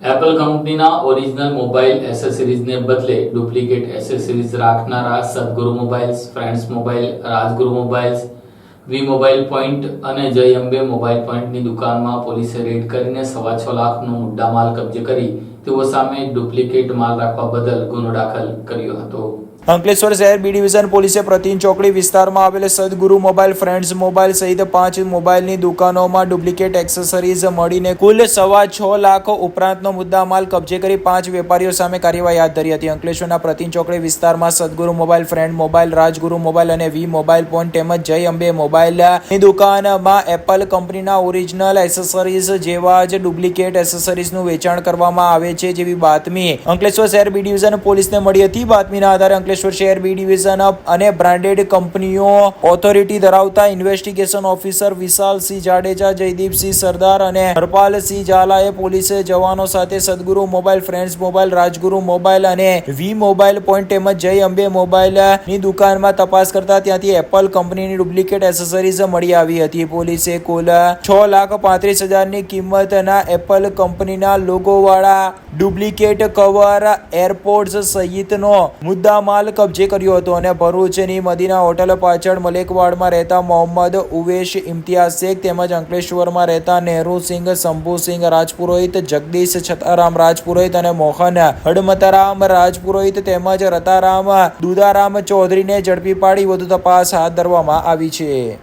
Apple કંપનીના original mobile એસેસરીઝને બદલે duplicate accessories રાખનારા Sadguru mobiles friends mobile Rajguru mobiles V mobile point અને Jay Ambe mobile પોઈન્ટની દુકાનમાં પોલીસે રેડ કરીને સવા છ લાખનો મુદ્દામાલ કબજે કરી તેઓ સામે ડુપ્લિકેટ માલ રાખવા બદલ ગુનો દાખલ કર્યો હતો. અંકલેશ્વર શહેર બી ડિવિઝન પોલીસે પ્રતિન ચોકડી વિસ્તારમાં આવેલ સદગુરુ મોબાઈલ ફ્રેન્ડ્સ મોબાઈલ સહિત પાંચ મોબાઈલની દુકાનોમાં ડુપ્લિકેટ એક્સેસરીઝ મળીને કુલ સવા છ લાખ ઉપરાંતનો મુદ્દામાલ કબજે કરી પાંચ વેપારીઓ સામે કાર્યવાહી હાથ ધરી હતી. અંકલેશ્વરના પ્રતિન ચોકડી વિસ્તારમાં Sadguru mobile friend mobile Rajguru mobile અને વી મોબાઈલ ફોન તેમજ જય અંબે મોબાઈલની દુકાનમાં એપલ કંપનીના ઓરિજિનલ એસેસરીઝ જેવા જ ડુપ્લિકેટ એસેસરીઝનું વેચાણ કરવામાં આવે છે જેવી બાતમી અંકલેશ્વર શહેર બી ડિવિઝન પોલીસને મળી હતી. બાતમીના આધારે અંકલેશ્વર શહેર બી ડિવિઝન અને બ્રાન્ડેડ કંપનીઓ ઓથોરિટી ધરાવતા ઇન્વેસ્ટિગેશન ઓફિસર વિશાલસિંહ જાડેજા જયદીપસિંહ સરદાર અને હરપાલસિંહ ઝાલાએ પોલીસે જવાનો સાથે Sadguru mobile friends mobile, Rajguru mobile અને વી મોબાઈલ પોઈન્ટ તેમજ જય અંબે મોબાઈલની દુકાનમાં તપાસ કરતા ત્યાંથી એપલ કંપનીની ડુપ્લિકેટ એસેસરીઝ મળી આવી હતી. પોલીસે કુલ છ લાખ પાંત્રીસ હજારની કિંમતના એપલ કંપનીના લોગોવાળા ડુપ્લિકેટ કવર એરપોર્ટ્સ સહિતનો મુદ્દામાલ કબજે કર્યો હતો અને ભરૂચની મદીના હોટલ પાછળ મલેકવાડમાં રહેતા મોહમ્મદ ઉવેશ ઇમ્તિયાઝ શેખ તેમજ અંકલેશ્વરમાં રહેતા નહેરુસિંહ શંભુસિંહ રાજપુરોહિત જગદીશ છતારામ રાજપુરોહિત અને મોહન હડમતરામ રાજપુરોહિત તેમજ રતારામ દુદારામ ચૌધરીને ઝડપી પાડી વધુ તપાસ હાથ ધરવામાં આવી છે.